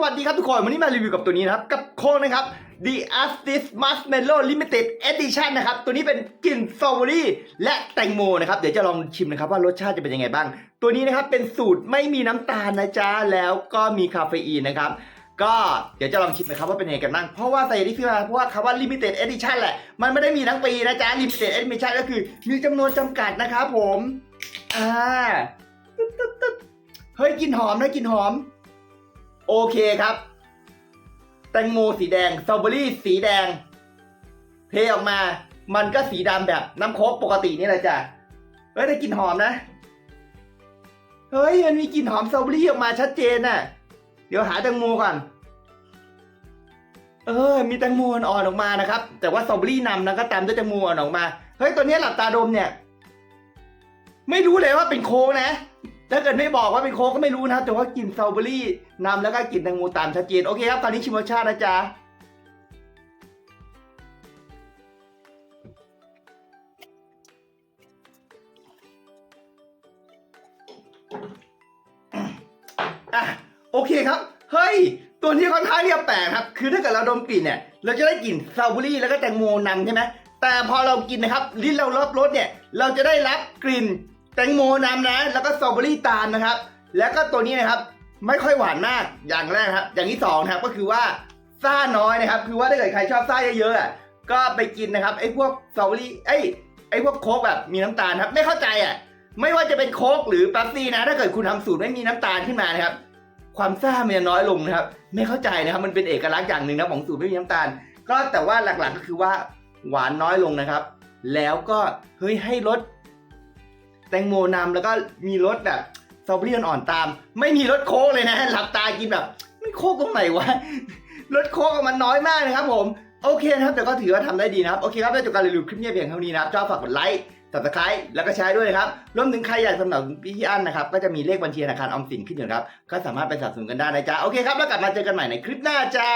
วัสดีครับทุกคน วันนี้มารีวิวกับตัวนี้นะครับ กับโค้กนะครับ The Artist Marshmallow Limited Edition นะครับ ตัวนี้เป็นกลิ่นสตรอเบอรี่และแตงโมนะครับ เดี๋ยวจะลองชิมนะครับว่ารสชาติจะเป็นยังไงบ้าง ตัวนี้นะครับเป็นสูตรไม่มีน้ำตาลนะจ๊ะ แล้วก็มีคาเฟอีนนะครับก็เดี๋ยวจะลองชิมนะครับว่าเป็นยังไงกันบ้าง เพราะว่าใส่ที่ขึ้นมาเพราะว่าคำว่า limited edition แหละ มันไม่ได้มีทั้งปีนะจ๊ะ limited edition ก็คือมีจำนวนจำกัดนะครับผม อ่า เฮ้ยกลินหอมนะกลินหอม โอเคครับ แตงโมสีแดงสตรอเบอรี่สีแดง เทออกมา มันก็สีดำแบบน้ำโค้กปกตินี่แหละจ้ะเฮ้ยได้กลิ่นหอมนะ เฮ้ย มันมีกลิ่นหอมสตรอเบอรี่ออกมาชัดเจนน่ะ เดี๋ยวหาแตงโมก่อน เออ มีแตงโมอ่อนออกมานะครับ แต่ว่าสตรอเบอรี่นำนะก็ตามด้วยแตงโมอ่อนออกมา เฮ้ย ตัวนี้หลับตาดมเนี่ย ไม่รู้เลยว่าเป็นโค้กนะ ถ้าเกิดไม่บอกว่าเป็นโค้กก็ไม่รู้นะแต่ว่ากลิ่นสตรอเบอรี่นำแล้วก็กลิ่นแตงโมตามชัดเจนโอเคครับตอนนี้ชิมรสชาตินะจ๊ะอะโอเคครับ เฮ้ย ตัวที่ค่อนข้างที่จะแปลกครับ คือถ้าเกิดเราดมกลิ่นเนี่ย เราจะได้กลิ่นสตรอเบอรี่แล้วก็แตงโมนำใช่ไหมแต่พอเรากินนะครับ ลิ้นเรารับรสเนี่ย เราจะได้รับกลิ่น แตงโมน้ำนะ แล้วก็สตรอเบอรี่ตามนะครับ แล้วก็ตัวนี้นะครับไม่ค่อยหวานมากอย่างแรกนะครับ อย่างที่สองนะครับก็คือว่าซ่าน้อยนะครับ คือว่าถ้าเกิดใครชอบซ่าเยอะๆก็ไปกินนะครับไอ้พวกสตรอเบอรี่ไอ้ไอ้พวกโค้กแบบมีน้ำตาลครับ ไม่เข้าใจอะไม่ว่าจะเป็นโค้กหรือแป๊บซี่นะ ถ้าเกิดคุณทำสูตรไม่มีน้ำตาลขึ้นมานะครับ ความซ่ามันจะน้อยลงนะครับ ไม่เข้าใจนะครับ มันเป็นเอกลักษณ์อย่างหนึ่งนะของสูตรไม่มีน้ำตาล ก็แต่ว่าหลักๆก็คือว่าหวานน้อยลงนะครับ แล้วก็เฮ้ยให้รส แตงโมนำแล้วก็มีรสแบบสตรอเบอรี่อ่อนๆตาม ไม่มีรสโค้กเลยนะหลับตากินแบบไม่โค้กตรงไหนวะรสโค้กมันน้อยมากนะครับผมโอเคนะครับแต่ก็ถือว่าทำได้ดีนะครับ โอเคครับได้จบการรีวิวคลิปนี้เพียงเท่านี้นะครับชอบฝากกดไลค์ subscribe แล้วก็แชร์ด้วยนะครับรวมถึงใครอยากสนับสนุนพี่อั้นนะครับ ก็จะมีเลขบัญชีธนาคารออมสินขึ้นอยู่ครับ ก็สามารถไปสนับสนุนกันได้นะจ๊ะ โอเคครับ แล้วกลับมาเจอกันใหม่ในคลิปหน้าจ้า